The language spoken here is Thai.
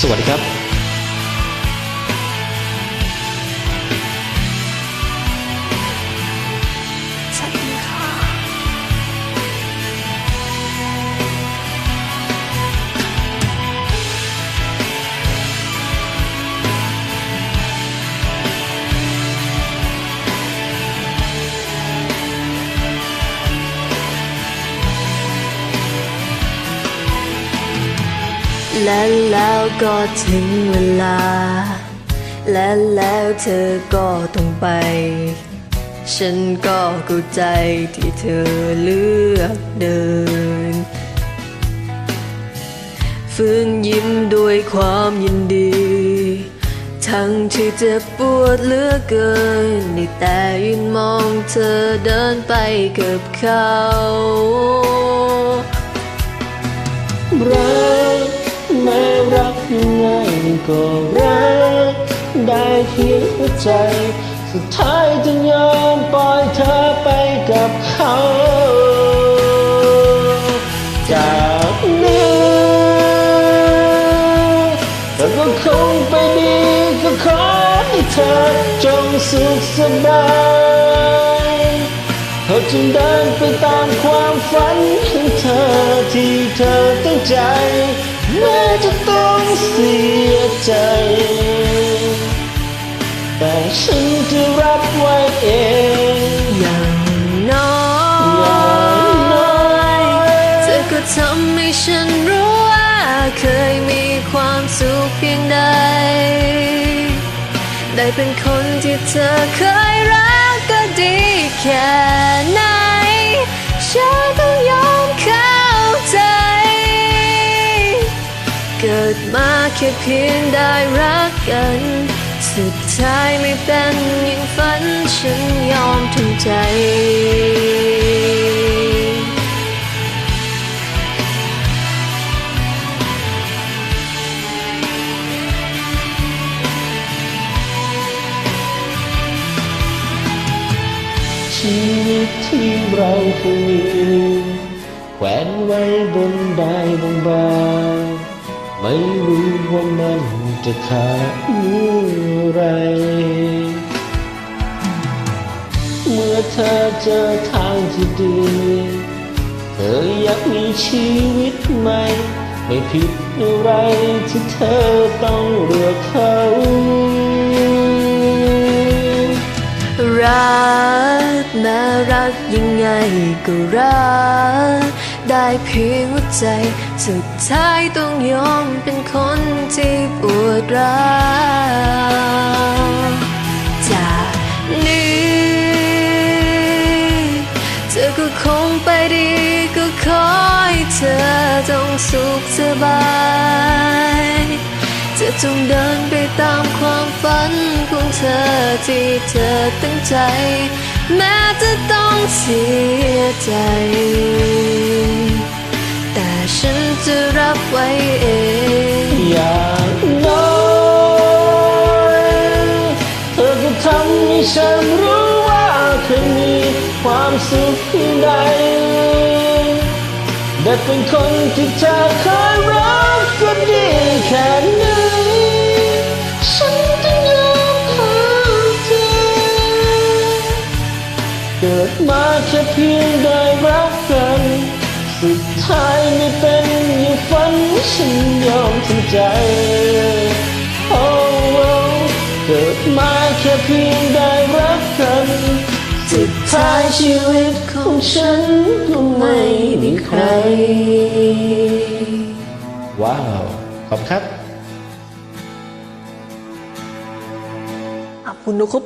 สวัสดีครับ และแล้วก็ถึงเวลา และแล้วเธอก็ต้องไป ฉันก็เข้าใจที่เธอเลือกเดิน ฟื้นยิ้มด้วยความยินดี ทั้งที่เจ็บปวดเหลือเกินได้แต่ยืนมองเธอเดินไปกับเขารัก ก็รักได้เพียงหัวใจ สุดท้ายจะยอมปล่อยเธอไปกับเขาจากนี้เธอก็คงไปดีก็ขอให้เธอจงสุขสบายเธอจึงเดินไปตามความฝันของเธอที่เธอตั้งใจ ฉันจะรับไว้เองอย่างน้ออย่างน้อยเธอก็ทำให้ฉันรู้ว่าเคยมีความสุขเพียงใด ได้เป็นคนที่เธอเคยรักก็ดีแค่ไหนฉันต้องยอมเข้าใจ เกิดมาแค่เพียงได้รักกัน สุดท้ายไม่เป็นอย่างฝันฉันยอมทำใจ ชีวิตที่เราเคยมีแขวนไว้บนได้บางบาง ไม่รู้ว่ามันจะขาดเมื่อไร เมื่อเธอเจอทางที่ดี เธออยากมีชีวิตใหม่ ไม่ผิดอะไรที่เธอต้องเลือกเขารักแม้รักยังไงก็รัก ได้เพียงหัวใจ สุดท้ายต้องยอมเป็นคนที่ปวดร้าวจากนี้ เธอก็คงไปดีก็ขอให้เธอจงสุขสบายจะจงเดินไปตามความฝันของเธอที่เธอตั้งใจ แม้จะต้องเสียใจ ทำให้ฉันรู้ว่าเคยมีความสุขเพียงใดได้เป็นคนที่เธอเคยรักก็ดีแค่ไหนฉันจะยอมเข้าใจเกิดมาแค่เพียงได้รักกัน สุดท้ายไม่เป็นอย่างฝันฉันยอมทำใจ ค่เพียงได้รักกันสุดท้ายชีวิตของฉันก็ไม่มีใคร ว้าว ขอบครับ ขอบคุณนะครับ